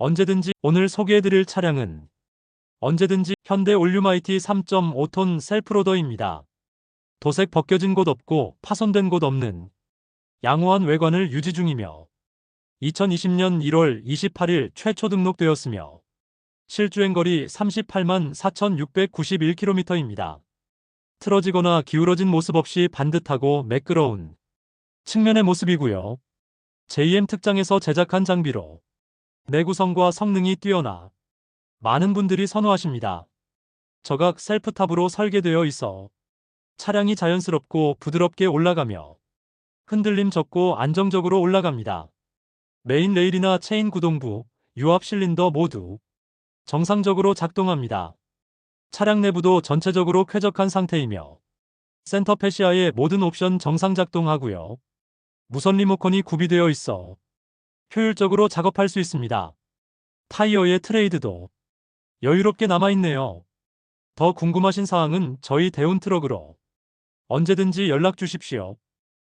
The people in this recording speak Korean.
언제든지 오늘 소개해드릴 차량은 언제든지 현대 올류마이티 3.5톤 셀프로더입니다. 도색 벗겨진 곳 없고 파손된 곳 없는 양호한 외관을 유지 중이며 2020년 1월 28일 최초 등록되었으며 실주행거리 38만 4,691km입니다. 틀어지거나 기울어진 모습 없이 반듯하고 매끄러운 측면의 모습이고요. JM 특장에서 제작한 장비로 내구성과 성능이 뛰어나 많은 분들이 선호하십니다. 저각 셀프탑으로 설계되어 있어 차량이 자연스럽고 부드럽게 올라가며 흔들림 적고 안정적으로 올라갑니다. 메인 레일이나 체인 구동부, 유압 실린더 모두 정상적으로 작동합니다. 차량 내부도 전체적으로 쾌적한 상태이며 센터 패시아의 모든 옵션 정상 작동하고요. 무선 리모컨이 구비되어 있어 효율적으로 작업할 수 있습니다. 타이어의 트레이드도 여유롭게 남아있네요. 더 궁금하신 사항은 저희 대운 트럭으로 언제든지 연락 주십시오.